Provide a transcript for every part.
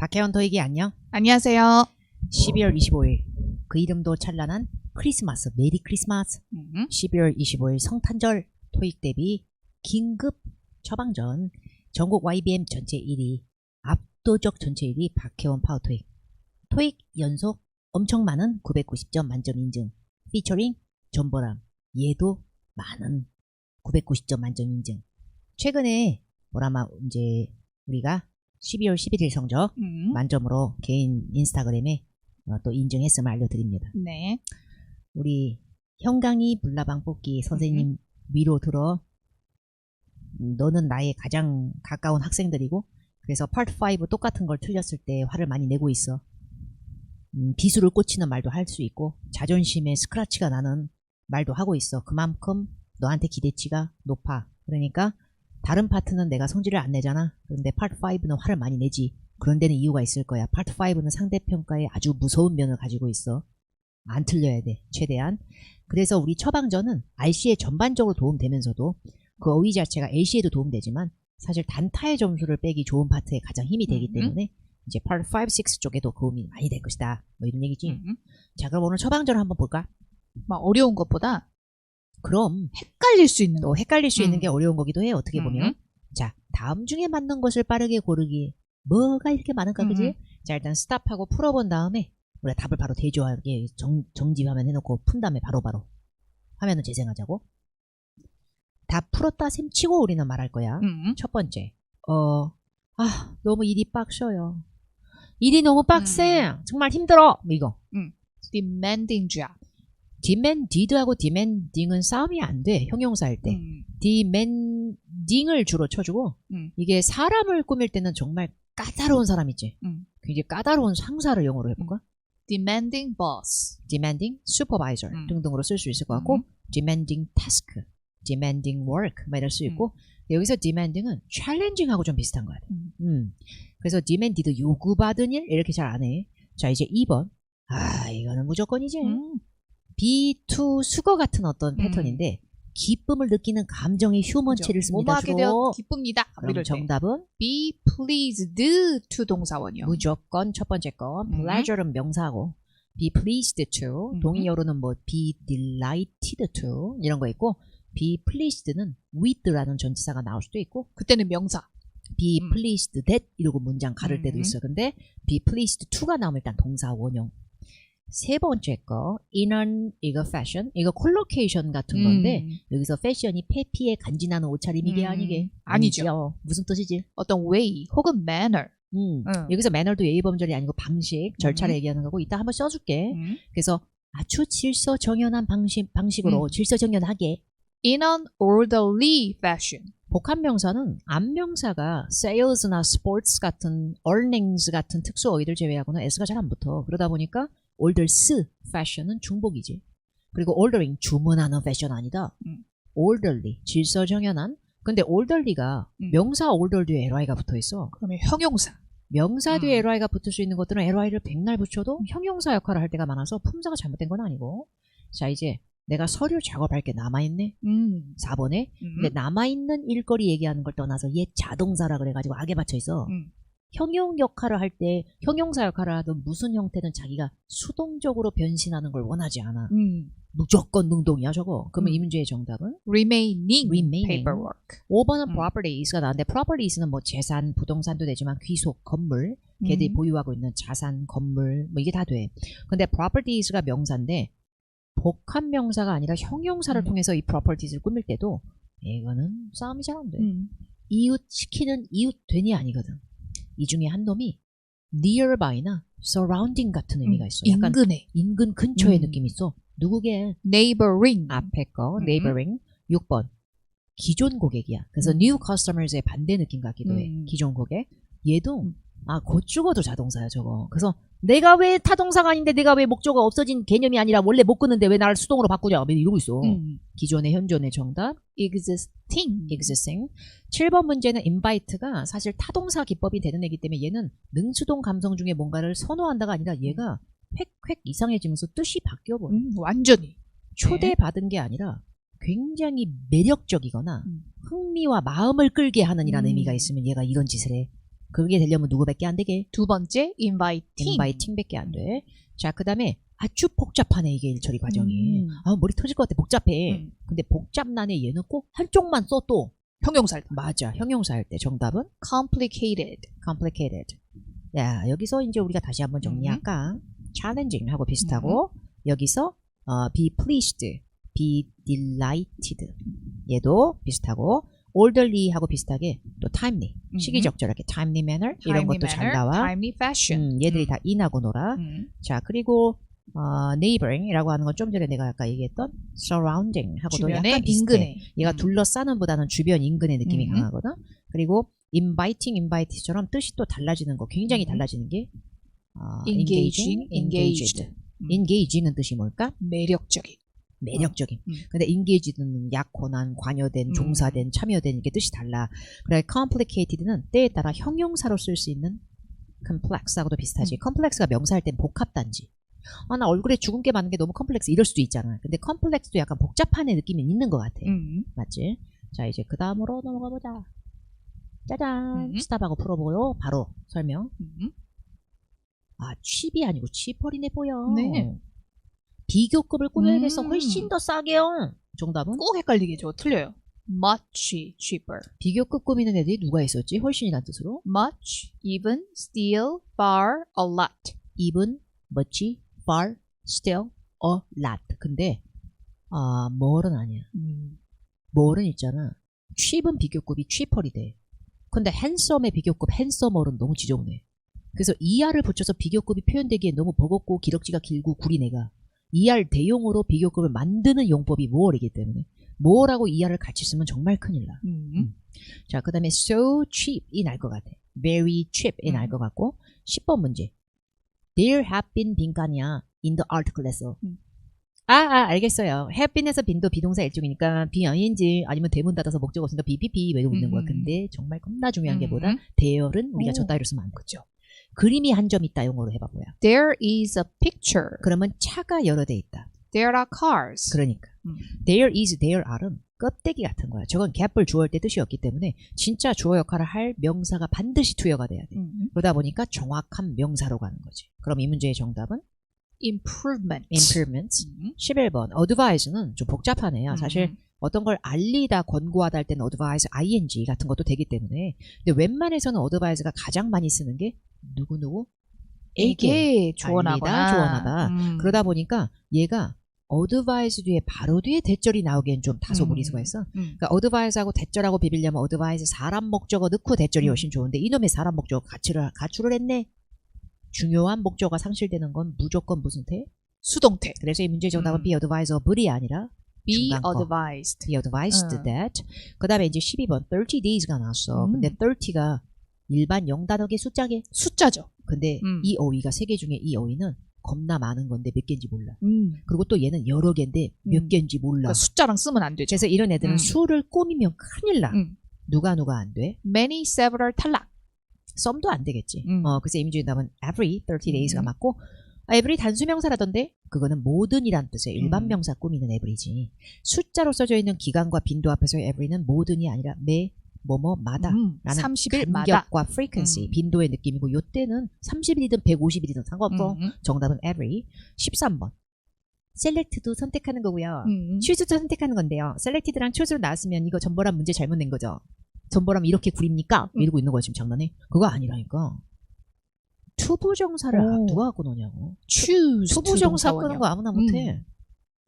박혜원 토익이 안녕. 안녕하세요. 12월 25일 그 이름도 찬란한 크리스마스 메리 크리스마스. 음, 12월 25일 성탄절 토익 대비 긴급 처방전 전국 YBM 전체 1위 압도적 전체 1위 박혜원 파워 토익. 토익 연속 엄청 많은 990점 만점 인증. 피처링 전보람 얘도 많은 990점 만점 인증. 최근에 뭐라마 이제 우리가 12월 11일 성적 음, 만점으로 개인 인스타그램에 어, 또 인증했음을 알려드립니다. 네. 우리 형강이 불나방 뽑기 선생님 위로 들어 음, 너는 나의 가장 가까운 학생들이고 그래서 파트 5 똑같은 걸 틀렸을 때 화를 많이 내고 있어. 음, 비수를 꽂히는 말도 할 수 있고 자존심에 스크라치가 나는 말도 하고 있어. 그만큼 너한테 기대치가 높아. 그러니까 다른 파트는 내가 성질을 안 내잖아. 그런데 파트 5는 화를 많이 내지. 그런 데는 이유가 있을 거야. 파트 5는 상대평가에 아주 무서운 면을 가지고 있어. 안 틀려야 돼. 최대한. 그래서 우리 처방전은 RC에 전반적으로 도움되면서도 그 어휘 자체가 LC에도 도움되지만 사실 단타의 점수를 빼기 좋은 파트에 가장 힘이 되기 음. 때문에 이제 파트 5, 6 쪽에도 도움이 많이 될 것이다. 뭐 이런 얘기지. 음, 자, 그럼 오늘 처방전을 한번 볼까? 막 어려운 것보다 그럼 헷갈릴 수 있는 또 헷갈릴 수 있는 음. 게 어려운 거기도 해. 어떻게 보면. 음. 자, 다음 중에 맞는 것을 빠르게 고르기. 뭐가 이렇게 많을까, 그지? 음. 자, 일단 스탑하고 풀어본 다음에 우리가 답을 바로 대조하게 정, 정지 화면 해놓고 푼 다음에 바로바로 화면을 재생하자고. 다 풀었다 셈 치고 우리는 말할 거야. 음, 첫 번째, 어, 아, 너무 일이 빡셔요. 일이 너무 빡세. 음. 정말 힘들어. 뭐 이거. demanding job. Demanded하고 demanding은 싸움이 안 돼. 형용사일 때. 음, demanding을 주로 쳐주고 음. 이게 사람을 꾸밀 때는 정말 까다로운 사람 있지. 음. 굉장히 까다로운 상사를 영어로 해볼까? demanding boss. demanding supervisor 음. 등등으로 쓸 수 있을 것 같고 음. demanding task, demanding work 막 이럴 수 있고 근데 여기서 demanding은 challenging하고 좀 비슷한 것 같아. 음. 음. 그래서 demanded 요구받은 일 이렇게 잘 안 해. 자 이제 2번 아 이거는 무조건이지. 음, B2 수거 같은 어떤 음. 패턴인데 기쁨을 느끼는 감정의 휴먼체를 씁니다. 뭐뭐 하게 되어. 기쁩니다. 뭐 그럼. 정답은 be pleased to 동사원이요. 무조건 첫 번째 거 음. pleasure는 명사고 be pleased to 음. 동의어로는 뭐 be delighted to 이런 거 있고 be pleased는 with라는 전치사가 나올 수도 있고 그때는 명사. be 음. pleased that 이러고 문장 가를 때도 음. 있어. 근데 be pleased to가 나오면 일단 동사 원형. 세 번째 거 an 이거 fashion 이거 콜로케이션 같은 건데 음, 여기서 패션이 페피에 간지나는 옷차림 이게 음. 아니게 아니죠. 아니죠. 무슨 뜻이지? 어떤 way 혹은 manner. 음. 음. 여기서 매너도 예의범절이 아니고 방식, 절차를 음. 얘기하는 거고 이따 한번 써줄게. 음. 그래서 아주 질서정연한 방식, 방식으로 음. 질서정연하게 in an orderly fashion. 복합명사는 앞명사가 sales나 sports 같은 earnings 같은 특수 어휘들 제외하고는 s가 잘 안 붙어. 그러다 보니까 orders fashion은 중복이지. 그리고 ordering 주문하는 패션 아니다. 음. orderly 질서정연한. 근데 orderly가 음. 명사 order 뒤에 ly가 붙어 있어. 그러면 형용사. 명사 뒤에 음. ly가 붙을 수 있는 것들은 ly를 백날 붙여도 형용사 역할을 할 때가 많아서 품사가 잘못된 건 아니고. 자 이제 내가 서류 작업할 게 남아있네. 음. 4번에 음. 근데 남아있는 일거리 얘기하는 걸 떠나서 얘 자동사라 그래가지고 악에 받쳐 있어. 음. 형용 역할을 할 때 형용사 역할을 하든 무슨 형태든 자기가 수동적으로 변신하는 걸 원하지 않아. 음. 무조건 능동이야 저거. 그러면 음. 이 문제의 정답은 remaining, Remaining. paperwork. 5번은 음. properties가 나왔는데 properties는 뭐 재산, 부동산도 되지만 귀속, 건물, 걔들이 음. 보유하고 있는 자산, 건물 뭐 이게 다 돼. 근데 properties가 명사인데 복합 명사가 아니라 형용사를 음. 통해서 이 properties를 꾸밀 때도 이거는 싸움이 잘 안 돼. 음. 이웃 시키는 이웃 되니 아니거든. 이 중에 한 놈이 nearby나 surrounding 같은 의미가 있어. 약간 인근에 인근 근처의 음. 느낌이 있어. 누구게? neighboring. 앞에 거 음. neighboring 6번 기존 고객이야. 그래서 음. new customers의 반대 느낌 같기도 해. 음. 기존 고객. 얘도 음. 아 곧 죽어도 자동사야 저거. 그래서 내가 왜 타동사가 아닌데 내가 왜 목조가 없어진 개념이 아니라 원래 못 끄는데 왜 나를 수동으로 바꾸냐 뭐 이러고 있어. 음. 기존의 현존의 정답 existing. existing. 7번 문제는 invite가 사실 타동사 기법이 되는 애기 때문에 얘는 능수동 감성 중에 뭔가를 선호한다가 아니라 얘가 획획 이상해지면서 뜻이 바뀌어버려. 음, 완전히. 초대받은 게 아니라 굉장히 매력적이거나 음. 흥미와 마음을 끌게 하는 이라는 음. 의미가 있으면 얘가 이런 짓을 해. 그게 되려면 누구밖에 안 되게? 두 번째, inviting. 인바이팅밖에 안 돼. 자, 그 다음에 아주 복잡하네, 이게 일 처리 과정이. 음. 아, 머리 터질 것 같아. 복잡해. 음. 근데 복잡난에 얘는 꼭 한쪽만 써 또. 형용사일 때. 맞아. 형용사 할 때 정답은 complicated. complicated. 야, 여기서 이제 우리가 다시 한번 정리할까? challenging 하고 비슷하고, 음. 여기서, 어, be pleased, be delighted. 얘도 비슷하고, orderly 하고 비슷하게, 또 timely, 음. 시기적절하게, timely manner, 이런 timely 것도 잘 manner, 나와. timely fashion. 음, 얘들이 음. 다 in하고 놀아. 음. 자, 그리고, 어, neighboring이라고 하는 건 좀 전에 내가 아까 얘기했던 surrounding 하고도 주변에 약간 비슷해. 인근에. 얘가 음. 둘러싸는 보다는 주변 인근의 느낌이 음. 강하거든. 그리고 inviting, invite처럼 뜻이 또 달라지는 거, 굉장히 음. 달라지는 게 어, engaging, engaged. 음. engage는 뜻이 뭘까? 매력적인. 매력적인. 음. 근데 engaged는 약혼한, 관여된, 음. 종사된, 참여된 이게 뜻이 달라. 그래 complicated는 때에 따라 형용사로 쓸 수 있는 complex하고도 비슷하지. 음. complex가 명사할 땐 복합단지. 아, 나 얼굴에 죽은 게 많은 게 너무 컴플렉스 이럴 수도 있잖아. 근데 컴플렉스도 약간 복잡한 애 느낌이 있는 것 같아. 음. 맞지? 자, 이제 그 다음으로 넘어가 보자. 짜잔. 음. 스탑하고 풀어보고요. 바로 설명. 음. 아, 칩이 아니고 치펄이네 보여. 네. 비교급을 꾸며야겠어. 음. 훨씬 더 싸게요. 정답은? 꼭 헷갈리게 저 틀려요. much cheaper. 비교급 꾸미는 애들이 누가 있었지? 훨씬이란 뜻으로. much, even, still, far, a lot. even, much, far, still, a lot. 근데, 아, 뭐는 아니야. 음. 뭐는 있잖아. 칩은 비교급이 취펄이 돼. 근데 핸섬의 비교급 핸섬얼은 너무 지저분해. 그래서 ER을 붙여서 비교급이 표현되기에 너무 버겁고 기럭지가 길고 구리내가 ER 대용으로 비교급을 만드는 용법이 모어이기 때문에 모어라고 ER을 같이 쓰면 정말 큰일 나. 음. 자, 그 다음에 so cheap이 날 것 같아. very cheap이 음. 날것 같고 10번 문제. There have been 빈간이야 in the art class. 음. 아, 아, 알겠어요. have been에서 빈도 비동사 일종이니까 비ing인지 아니면 대문 닫아서 목적어 쓰니까 BPP 외우고 있는 거야. 음. 근데 정말 겁나 중요한 게 뭐다? 음. 대열은 우리가 오. 저 따위로 쓰면 안 되죠. 그림이 한 점 있다 용어로 해봐 뭐야. There is a picture. 그러면 차가 여러 대 있다. There are cars. 그러니까 음. there is, there are은 껍데기 같은 거야. 저건 갭을 주어할 때 뜻이었기 때문에 진짜 주어 역할을 할 명사가 반드시 투여가 돼야 돼. 음. 그러다 보니까 정확한 명사로 가는 거지. 그럼 이 문제의 정답은 improvement. improvements. 음. 11번 advise는 좀 복잡하네요. 사실 음. 어떤 걸 알리다, 권고하다 할 때는 advise, ing 같은 것도 되기 때문에 근데 웬만해서는 advise가 가장 많이 쓰는 게 누구누구? 에게. 조언하거나. 조언하다. 음. 그러다 보니까 얘가 advise 뒤에 바로 뒤에 대절이 나오기엔 좀 다소 음. 무리수가 있어. 음. 그러니까 advise하고 대절하고 비비려면 advise 사람 목적어 넣고 대절이 음. 훨씬 좋은데 이놈의 사람 목적어 가출을, 가출을 했네. 중요한 목적어가 상실되는 건 무조건 무슨 태? 수동태. 그래서 이 문제 정답은 음. be adviseable이 아니라 be advised. be advised 음. that. 그 다음에 이제 12번 30 days가 나왔어. 음. 근데 30가 일반 영단어계 숫자계. 숫자죠. 근데 음. 이 어휘가 세 개 중에 이 어휘는 겁나 많은 건데 몇 개인지 몰라. 음. 그리고 또 얘는 여러 개인데 몇 음. 개인지 몰라. 그러니까 숫자랑 쓰면 안 되죠. 그래서 이런 애들은 음. 수를 꾸미면 큰일 나. 음. 누가 누가 안 돼? many, several 탈락. 썸도 안 되겠지. 음. 어, 그래서 이민주의 답은 every 30 days가 음. 맞고 아, every 단수 명사라던데 그거는 모든이란 뜻의 일반 음. 명사 꾸미는 every지. 숫자로 써져 있는 기간과 빈도 앞에서의 every는 모든이 아니라 매 뭐뭐마다 음. 라는 30일마다. 간격과 frequency, 음. 빈도의 느낌이고 요때는 30일이든 150일이든 상관없어. 음. 정답은 every. 13번. select도 선택하는 거고요. 음. chose도 선택하는 건데요. selected랑 choose로 나왔으면 이거 전보람 문제 잘못 낸 거죠. 전보람 이렇게 구립니까? 음. 이러고 있는 거야 지금 장난해? 그거 아니라니까. 투부정사를 오. 누가 하고 노냐고. choose. 투부정사. 끄는 거 아무나 못해. 음.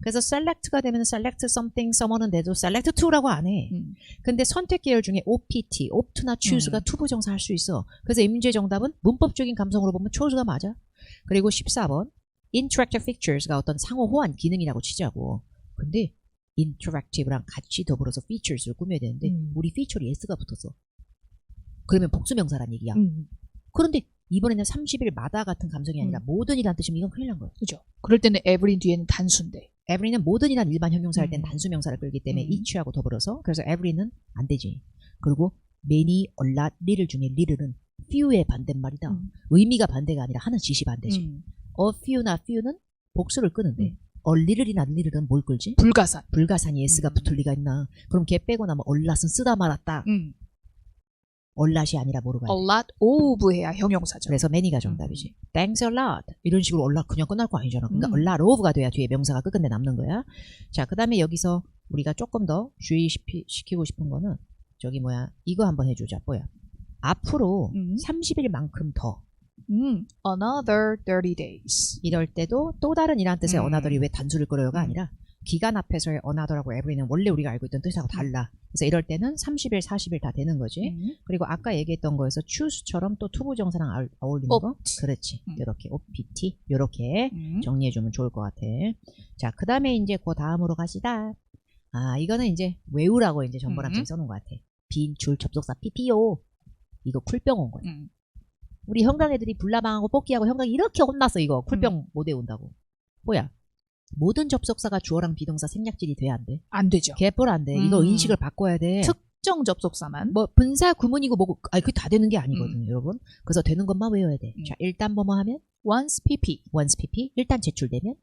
그래서 select가 되면 select something, someone은 돼도 select to라고 안 해. 음. 근데 선택 계열 중에 opt, opt나 choose가 음. 투부정사 할 수 있어. 그래서 이 문제의 정답은 문법적인 감성으로 보면 choose가 맞아. 그리고 14번 interactive features가 어떤 상호 호환 기능이라고 치자고. 근데 interactive랑 같이 더불어서 features를 꾸며야 되는데 음. 우리 feature에 s가 붙었어. 그러면 복수명사란 얘기야. 음. 그런데 이번에는 30일마다 같은 감성이 아니라 음. 모든이란 뜻이면 이건 큰일 난 거야. 그죠. 그럴 때는 every 뒤에는 단수인데. every는 모든이란 일반 형용사 할땐 음. 단수명사를 끌기 때문에 음. each하고 더불어서 그래서 every는 안 되지. 그리고 many, a lot, little 중에 little은 few의 반대말이다. 음. 의미가 반대가 아니라 하는 짓이 반대지. 음. a few나 few는 복수를 끄는데 음. little이나 little은 뭘 끌지? 불가산. 불가산이 s가 음. 붙을 리가 있나? 그럼 걔 빼고 나면 lot은 쓰다 말았다. 음. 얼랏이 아니라 가야 A 돼? lot of 해야 형용사죠. 그래서 many가 정답이지. Thanks a lot. 이런 식으로 얼랏 그냥 끝날 거 아니잖아. 그러니까 음. a lot of가 돼야 뒤에 명사가 끝끝내 남는 거야. 자, 그 다음에 여기서 우리가 조금 더 주의시키고 싶은 거는 저기 뭐야 이거 한번 해주자. 뭐야? 앞으로 음. 30일만큼 더 음, another 30 days. 이럴 때도 또 다른 이란 뜻의 음. another이 왜 단수를 끌어요가 음. 아니라 기간 앞에서의 another하고 every는 원래 우리가 알고 있던 뜻하고 달라. 그래서 이럴 때는 30일, 40일 다 되는 거지. 음. 그리고 아까 얘기했던 거에서 choose처럼 또 투부정사랑 어울리는 거. 그렇지. 음. 이렇게 opt 이렇게 음. 정리해 주면 좋을 것 같아. 자, 그 다음에 이제 그 다음으로 가시다. 아, 이거는 이제 외우라고 이제 전번함증 음. 써놓은 것 같아. 빈 줄 접속사 PPO. 이거 쿨병 온 거야. 음. 우리 형광 애들이 불나방하고 뽑기하고 형광이 이렇게 혼났어 이거 쿨병 음. 못 외운다고. 뭐야? 모든 접속사가 주어랑 비동사 생략질이 돼야 안 돼. 안 되죠. 개뿔 안 돼. 이거 음. 인식을 바꿔야 돼. 특정 접속사만. 뭐 분사 구문이고 뭐고 아니 그게 다 되는 게 아니거든요, 여러분. 그래서 되는 것만 외워야 돼. 음. 자, 일단 뭐뭐 하면 once pp. once pp 일단 제출되면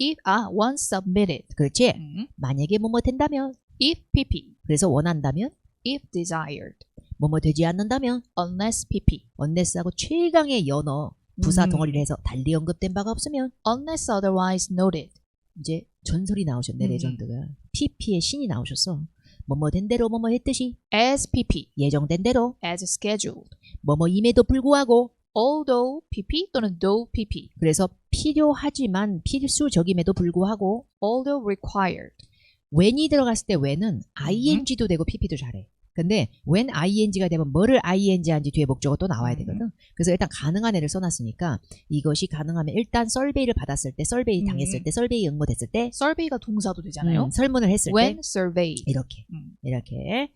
if 아 once submitted. 그렇지. 음. 만약에 뭐뭐 된다면 if pp. 그래서 원한다면 if desired. 뭐뭐 되지 않는다면 unless pp. 언네스하고 최강의 연어 부사 음. 덩어리를 해서 달리 언급된 바가 없으면 unless otherwise noted. 이제 전설이 나오셨네 음. 레전드가 PP의 신이 나오셨어. 뭐뭐 된 대로 뭐뭐 했듯이 as pp. 예정된 대로 as scheduled. 뭐뭐 임에도 불구하고 although pp 또는 though pp. 그래서 필요하지만 필수적임에도 불구하고 although required. when이 들어갔을 때 when은 ing도 되고 pp도 잘해. 근데 when ing가 되면 뭐를 ing 한지 뒤에 목적어 또 나와야 음. 되거든. 그래서 일단 가능한 애를 써놨으니까 이것이 가능하면 일단 설베이를 받았을 때, 설베이 음. 당했을 때, 설베이 응모됐을 때, survey가 동사도 되잖아요. 음, 설문을 했을 when 때 surveyed. 이렇게 음. 이렇게.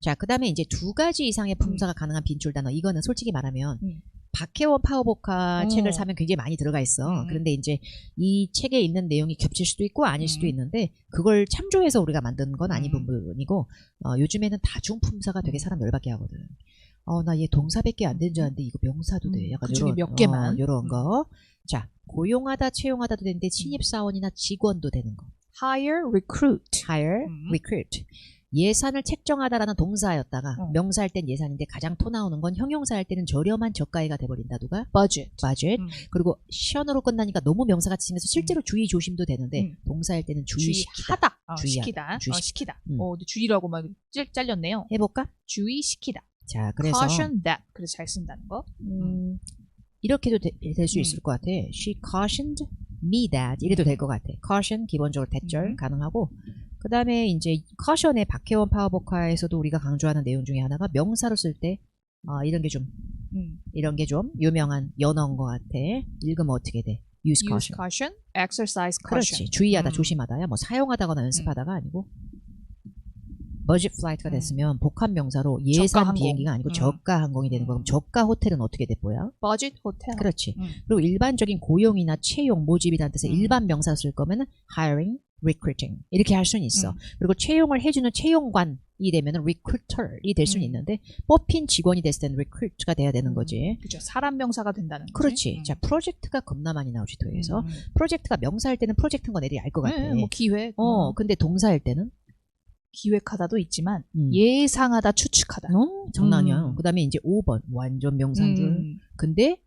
자, 그 다음에 이제 두 가지 이상의 품사가 가능한 빈줄 단어. 이거는 솔직히 말하면 음. 박혜원 파워보카 어. 책을 사면 굉장히 많이 들어가 있어. 음. 그런데 이제 이 책에 있는 내용이 겹칠 수도 있고 아닐 수도 음. 있는데 그걸 참조해서 우리가 만든 건 아닌 음. 부분이고 어, 요즘에는 다중품사가 되게 음. 사람 열받게 하거든. 어, 나 얘 동사밖에 안 되는 줄 알았는데 이거 명사도 돼. 음, 약간 그 중에 요런, 몇 개만. 어, 요런 음. 거. 자, 고용하다, 채용하다도 되는데 신입사원이나 직원도 되는 거. hire, recruit. hire, 음. recruit. 예산을 책정하다라는 동사였다가 어. 명사할 땐 예산인데 가장 토 나오는 건 형용사할 때는 저렴한 저가에가 돼버린다 누가? budget. budget. 음. 그리고 시연으로 끝나니까 너무 명사같이 생겨서 실제로 주의 조심도 되는데 음. 동사할 때는 주의시키다. 주의하다. 어, 주의하다. 시키다. 주의시키다. 어, 시키다. 음. 어, 근데 주의라고 막 찔, 잘렸네요. 해볼까? 주의시키다. 자, 그래서 caution that. 그래서 잘 쓴다는 거. 음, 이렇게도 될수 음. 있을 것 같아. She cautioned me that 이래도 될 것 같아. caution 기본적으로 대절 음. 가능하고 그 다음에 이제 caution의 박혜원 파워보카에서도 우리가 강조하는 내용 중에 하나가 명사로 쓸때 어, 이런 게 좀 음. 이런 게 좀 유명한 연어인 것 같아. 읽으면 어떻게 돼? use use caution. caution, exercise 그렇지. caution. 주의하다, 음. 조심하다야. 뭐 사용하다거나 연습하다가 아니고 budget flight가 음. 됐으면 복합 명사로 예산. 비행기가 아니고 음. 저가 항공이 되는 거. 그럼 음. 저가 호텔은 어떻게 돼 보여? budget hotel. 그렇지. 음. 그리고 일반적인 고용이나 채용, 모집이라는 뜻의 음. 일반 명사 쓸 거면은 hiring, recruiting 이렇게 할 수는 있어. 음. 그리고 채용을 해주는 채용관이 되면은 recruiter이 될 수는 음. 있는데 뽑힌 직원이 됐을 때는 recruit가 돼야 되는 음. 거지. 그죠. 사람 명사가 된다는 거지. 그렇지. 음. 자, 프로젝트가 겁나 많이 나오지 도에서. 음. 프로젝트가 명사할 때는 프로젝트인 건 애들이 알 것 같아. 네, 뭐 기획. 어, 음. 근데 동사할 때는 기획하다도 있지만 음. 예상하다, 추측하다. 어, 장난이야. 음. 그다음에 이제 5번 완전 명사인 줄. 음. 근데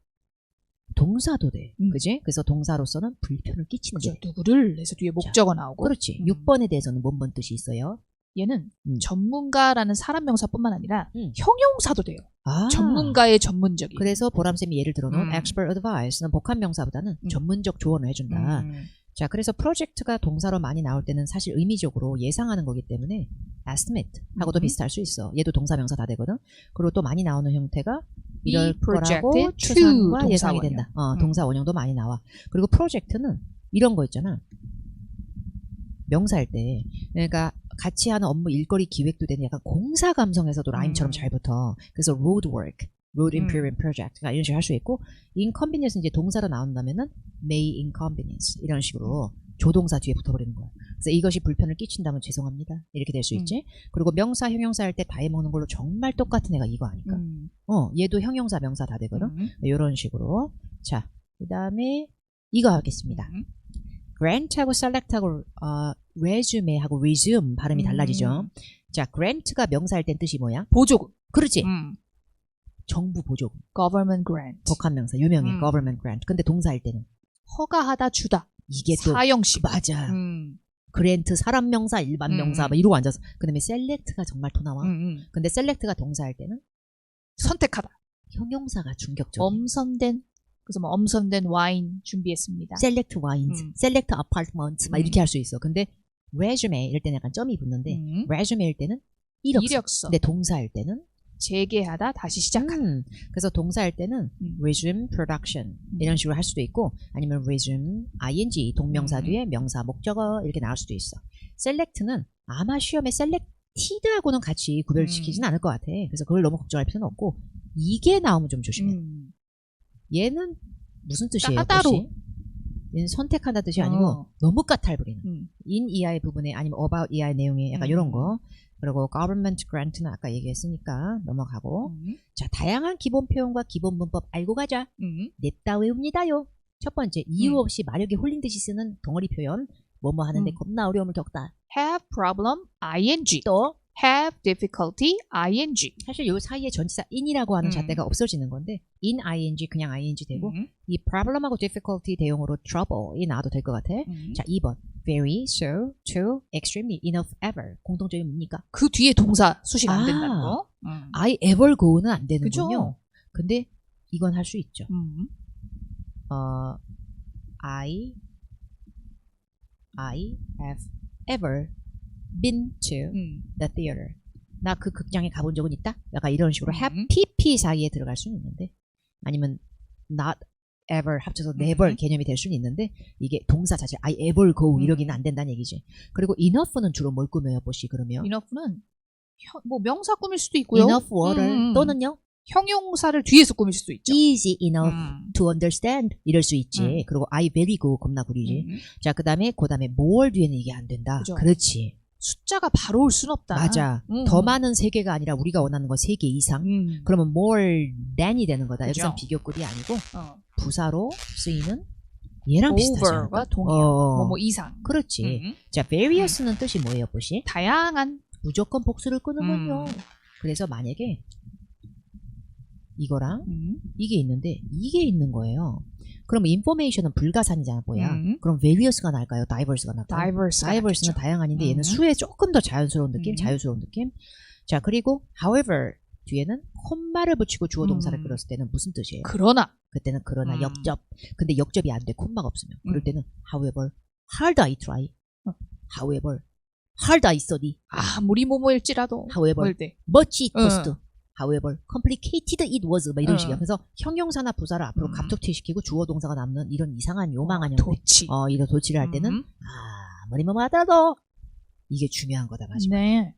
동사도 돼. 음. 그지? 그래서 동사로서는 불편을 끼치는. 게. 누구를 해서 뒤에 목적어 나오고. 그렇지. 음. 6번에 대해서는 뭔뭔 뜻이 있어요? 얘는 음. 전문가라는 사람 명사뿐만 아니라 음. 형용사도 돼요. 아. 전문가의 전문적인. 그래서 보람쌤이 예를 들어놓은 음. expert advice는 복합 명사보다는 음. 전문적 조언을 해준다. 음. 자, 그래서 프로젝트가 동사로 많이 나올 때는 사실 의미적으로 예상하는 거기 때문에 estimate 하고도 음. 비슷할 수 있어. 얘도 동사 명사 다 되거든. 그리고 또 많이 나오는 형태가 이럴 거라고 추산과 예상이 된다. 어, 음. 동사 원형도 많이 나와. 그리고 프로젝트는 이런 거 있잖아. 명사할 때 그러니까 같이 하는 업무 일거리 기획도 되는 약간 공사 감성에서도 라임처럼 음. 잘 붙어. 그래서 road work, road 음. improvement project가 이런 식으로 할 수 있고 inconvenience 이제 동사로 나온다면은 may inconvenience 이런 식으로 조동사 뒤에 붙어버리는 거야. 그래서 이것이 불편을 끼친다면 죄송합니다. 이렇게 될수 음. 있지. 그리고 명사, 형용사 할 때 다 해먹는 걸로 정말 똑같은 애가 이거 아닐까. 음. 어, 얘도 형용사, 명사 다 되거든. 음. 이런 식으로. 자, 그 다음에 이거 하겠습니다. 음. grant하고 select하고 어, resume하고 resume 발음이 달라지죠. 음. 자, grant가 명사할 땐 뜻이 뭐야? 보조금. 그렇지. 음. 정부 보조금. government grant. 복합 명사 유명해. 음. government grant. 근데 동사일 때는 허가하다 주다. 이게 또 사형식. 맞아. 음. 그랜트 사람 명사 일반 음, 명사 음. 막 이러고 앉아서 그다음에 셀렉트가 정말 또 나와. 음, 음. 근데 셀렉트가 동사일 때는 선택하다. 형용사가 중격적. 엄선된 그래서 뭐 엄선된 와인 준비했습니다. 셀렉트 와인스, 음. 셀렉트 아파트먼트 막 음. 이렇게 할 수 있어. 근데 resume 이럴 때는 약간 점이 붙는데 음. resume일 때는 이력서. 이력서. 근데 동사일 때는 재개하다 다시 시작하다. 음, 그래서 동사일 때는 음. resume production 음. 이런 식으로 할 수도 있고 아니면 resume ing 동명사 음. 뒤에 명사 목적어 이렇게 나올 수도 있어. select는 아마 시험에 selected하고는 같이 구별시키진 음. 않을 것 같아. 그래서 그걸 너무 걱정할 필요는 없고 이게 나오면 좀 조심해. 음. 얘는 무슨 뜻이에요? 따로. 혹시? 얘는 선택한다 뜻이 아니고 어. 너무 까탈부리는 음. in 이하의 부분에 아니면 about 이하의 내용에 약간 음. 이런 거. 그리고 government grant는 아까 얘기했으니까 넘어가고 음. 자 다양한 기본 표현과 기본 문법 알고 가자. 음. 냅다 외웁니다요. 첫 번째 이유 음. 없이 마력에 홀린 듯이 쓰는 덩어리 표현 뭐뭐 하는데 음. 겁나 어려움을 겪다. have problem ing. 또 have difficulty ing. 사실 요 사이에 전치사 in이라고 하는 음. 잣대가 없어지는 건데 in ing 그냥 ing 되고 음. 이 problem하고 difficulty 대용으로 trouble이 나와도 될 것 같아. 음. 자 2번 very, so, to, extremely, enough, ever 공통점이 뭡니까? 그 뒤에 동사 수식 안 아. 된다는 거. 음. I ever go는 안 되는군요. 그죠? 근데 이건 할 수 있죠. 음. 어, I, I have ever been to 음. the theater. 나 그 극장에 가본 적은 있다? 약간 이런 식으로 음. have pp 사이에 들어갈 수는 있는데 아니면 not ever 합쳐서 never 음. 개념이 될 수는 있는데 이게 동사 자체 I ever go 음. 이러기는 안 된다는 얘기지. 그리고 enough는 주로 뭘 꾸며요, 보시 그러면? enough는 혀- 뭐 명사 꾸밀 수도 있고요. enough water 음, 음. 또는요 형용사를 뒤에서 꾸밀 수도 있죠. easy enough 음. to understand 이럴 수 있지. 음. 그리고 I very go 겁나 구리지. 음. 자 그다음에 그다음에 more 뒤에는 이게 안 된다. 그죠. 그렇지. 숫자가 바로 올 순 없다. 맞아. 음. 더 많은 세 개가 아니라 우리가 원하는 건 세 개 이상. 음. 그러면 more than이 되는 거다. 그죠. 여기서 비교급이 아니고 어. 부사로 쓰이는 얘랑 비슷하지 over가? 동의어. 어, 뭐, 뭐 이상. 그렇지. 음. 자, various는 뜻이 뭐예요, 보시? 다양한. 무조건 복수를 끄는군요. 음. 그래서 만약에 이거랑 음. 이게 있는데 이게 있는 거예요. 그럼 information은 불가산이잖아, 뭐야. 음. 그럼 various가 날까요? diverse가 날까요? diverse. diverse는 다양한인데 얘는 음. 수에 조금 더 자연스러운 느낌, 음. 자유스러운 느낌. 자, 그리고 however 뒤에는 콤마를 붙이고 주어 동사를 음. 끌었을 때는 무슨 뜻이에요? 그러나. 그때는 그러나 음. 역접. 근데 역접이 안 돼. 콤마가 없으면. 그럴 음. 때는 however hard I try. 어. however hard I study. 아 무리 뭐뭐일지라도. however 뭘 때. much it 어. However complicated it was. 막 이런 어. 식이야. 그래서 형용사나 부사를 앞으로 음. 갑툭튀시키고 주어 동사가 남는 이런 이상한 요망한 어, 형태. 도치. 어, 이런 도치를 할 때는 음. 아무리 뭐 하더라도 이게 중요한 거다 마지막. 네.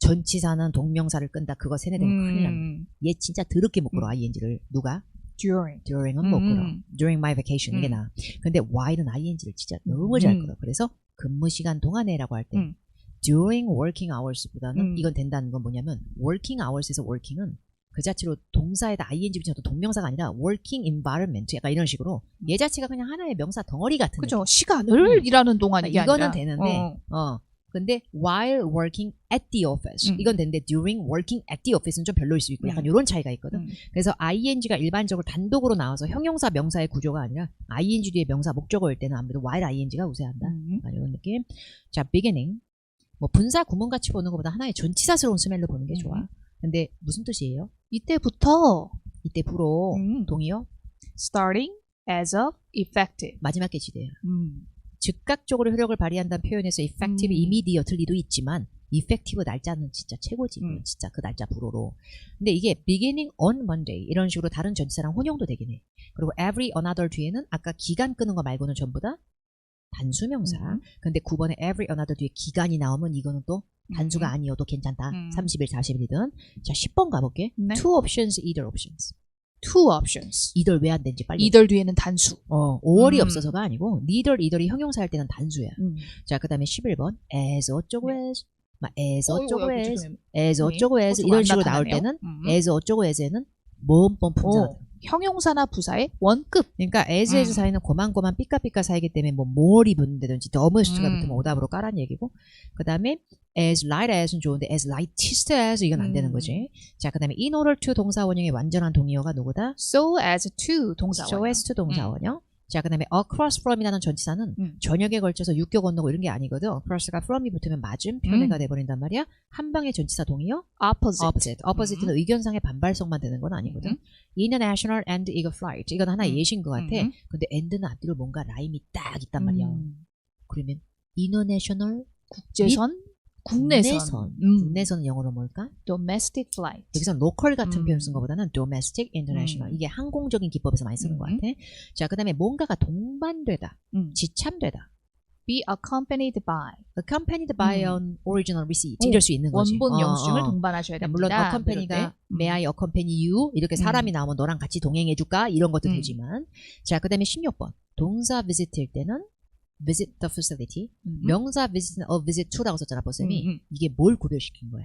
전치사는 동명사를 끈다. 그거 세뇌되면 큰일 납니다. 음. 얘 진짜 더럽게 못 음. ing를 누가? during. during은 못 음. 끌어. during my vacation 이게 음. 나. 근데 while은 ing를 진짜 너무 잘 음. 끌어. 그래서 근무 시간 동안에라고 할때 음. During working hours보다는 음. 이건 된다는 건 뭐냐면 working hours에서 working은 그 자체로 동사에다 ing 붙여도 동명사가 아니라 working environment 약간 이런 식으로 얘 자체가 그냥 하나의 명사 덩어리 같은 그죠. 시간을 음. 일하는 동안 이게 이거는 아니라. 되는데 어. 어. 근데 while working at the office 음. 이건 되는데 during working at the office는 좀 별로일 수 있고 약간 음. 이런 차이가 있거든. 음. 그래서 ing가 일반적으로 단독으로 나와서 형용사 명사의 구조가 아니라 ing 뒤에 명사 목적어일 때는 아무래도 while ing가 우세한다. 음. 이런 느낌. 자, beginning. 뭐 분사 구문 같이 보는 것보다 하나의 전치사스러운 스멜로 보는 게 좋아. 음. 근데 무슨 뜻이에요? 이때부터 이때 불어 음. 동의어 starting as of effective. 마지막 게 지대야. 음. 즉각적으로 효력을 발휘한다는 표현에서 effective, 음. immediately도 있지만 effective 날짜는 진짜 최고지. 음. 진짜 그 날짜 불어로. 근데 이게 beginning on Monday 이런 식으로 다른 전치사랑 혼용도 되긴 해. 그리고 every another 뒤에는 아까 기간 끄는 거 말고는 전부 다 단수명사. 음. 근데 9번에 every another 뒤에 기간이 나오면 이거는 또 단수가 음. 아니어도 괜찮다. 음. 30일, 40일이든. 자, 10번 가볼게. 네. two options, either options. two options. either 왜안 되는지 빨리. 이들 뒤에는 단수. 어, 5월이 음. 없어서가 아니고 neither, either이 형용사 할 때는 단수야. 음. 자, 그 다음에 11번 as 어쩌고 as 막 as 어쩌고 as as 네. 어쩌고 as 이런 안 식으로 나올. 때는 음. as 어쩌고 as에는 모음법 어, 형용사나 부사의 원급. 그러니까 as as 음. 사이는 고만고만 삐까삐까 사이기 때문에 뭐 more이 붙는다든지 더머스가 음. 붙으면 오답으로 까란 얘기고 그 다음에 as light as은 좋은데 as lightest as 이건 안 되는 음. 거지. 자, 그 다음에 in order to 동사원형의 완전한 동의어가 누구다? So as to 동사원. so as to 동사원형. 자, 그 다음에 across from이라는 전치사는 음. 전역에 걸쳐서 육교 건너고 이런 게 아니거든. across가 from이 붙으면 맞은 편애가 음. 돼버린단 말이야. 한 방에 전치사 동의어? opposite. opposite. opposite는 의견상의 반발성만 되는 건 아니거든. 음. international and eagle flight. 이건 하나 음. 예신 것 같아. 음. 근데 and는 앞뒤로 뭔가 라임이 딱 있단 말이야. 음. 그러면 international 국제선, 국내선, 국내선. 음. 국내선은 영어로 뭘까? domestic flight. 여기서 local 같은 음. 표현 쓴 것보다는 domestic, international. 음. 이게 항공적인 기법에서 많이 쓰는 것 음. 같아. 자, 그 다음에 뭔가가 동반되다, 음. 지참되다. be accompanied by accompanied by 음. an original receipt. 오, 이럴 수 있는 거지. 원본 어, 영수증을 어. 동반하셔야 됩니다. 물론 accompany가 may I accompany you 이렇게 사람이 나오면 너랑 같이 동행해줄까 이런 것도 음. 되지만 자 그 다음에 16번 동사 visit일 때는 visit the facility 음. 명사 visit a visit to라고 썼잖아 보쌤이 음, 음. 이게 뭘 구별시킨 거야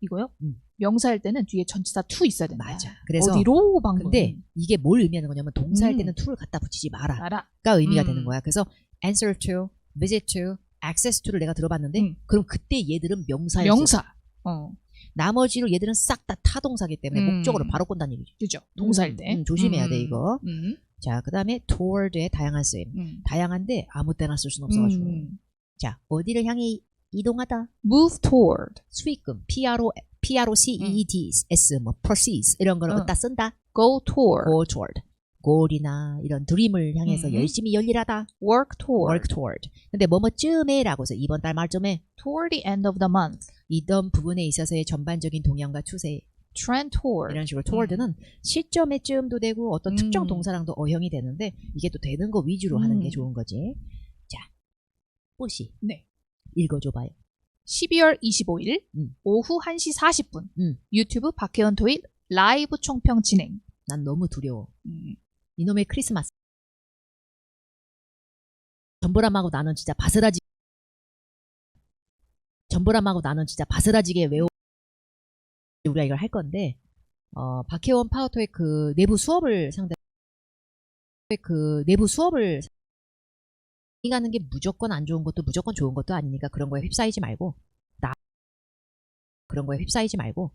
이거요? 음. 명사일 때는 뒤에 전치사 to 있어야 된다. 맞아 그래서 어디로 방금? 근데 이게 뭘 의미하는 거냐면 동사할 음. 때는 to를 갖다 붙이지 마라가 알아. 의미가 음. 되는 거야 그래서 answer to visit to access to를 내가 들어봤는데 음. 그럼 그때 얘들은 명사였어 명사. 어, 나머지로 얘들은 싹 다 타동사기 때문에 음. 목적으로 바로 꼰다는 얘기죠 그죠. 동사일 음, 때. 음, 조심해야 돼, 음. 이거. 음. 자, 그 다음에 toward의 다양한 쓰임. 음. 다양한데 아무 때나 쓸 수는 없어가지고. 음. 자, 어디를 향해 이동하다. move toward, 수익금, PRO, PROCEED, 뭐, proceeds, 이런 걸 응. 어디다 쓴다. go toward, go toward. goal이나 이런 드림을 향해서 음. 열심히 열일하다. work toward, work toward. 근데 뭐뭐쯤에 라고 해서 이번 달 말쯤에 toward the end of the month, 이던 부분에 있어서의 전반적인 동향과 추세 trend toward. 이런 식으로 toward는 시점에쯤도 되고 어떤 특정 음. 동사랑도 어형이 되는데 이게 또 되는 거 위주로 하는 음. 게 좋은 거지. 자, 뽀시 네. 읽어줘봐요. 12월 25일 음. 오후 1시 40분 음. 유튜브 박혜원 토익 라이브 총평 진행. 난 너무 두려워. 음. 이놈의 크리스마스. 전보람하고 나는 진짜 바스라지. 전보람하고 나는 진짜 바스라지게 외워. 우리가 이걸 할 건데, 어, 박혜원 파워토의 그 내부 수업을 상대, 그 내부 수업을 이 가는 게 무조건 안 좋은 것도 무조건 좋은 것도 아니니까 그런 거에 휩싸이지 말고, 나, 그런 거에 휩싸이지 말고,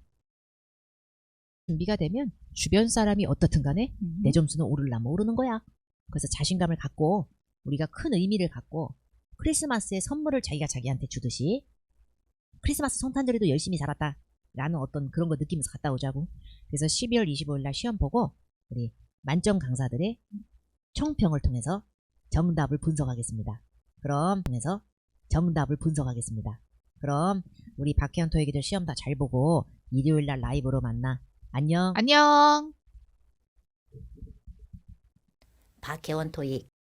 준비가 되면 주변 사람이 어떻든 간에 음. 내 점수는 오르려면 오르는 거야. 그래서 자신감을 갖고 우리가 큰 의미를 갖고 크리스마스에 선물을 자기가 자기한테 주듯이 크리스마스 성탄절에도 열심히 살았다. 라는 어떤 그런 거 느끼면서 갔다 오자고. 그래서 12월 25일 날 시험 보고 우리 만점 강사들의 청평을 통해서 정답을 분석하겠습니다. 그럼 통해서 정답을 분석하겠습니다. 그럼 우리 박혜연 토익이들 시험 다 잘 보고 일요일 날 라이브로 만나. 안녕. 안녕. 박혜원 토익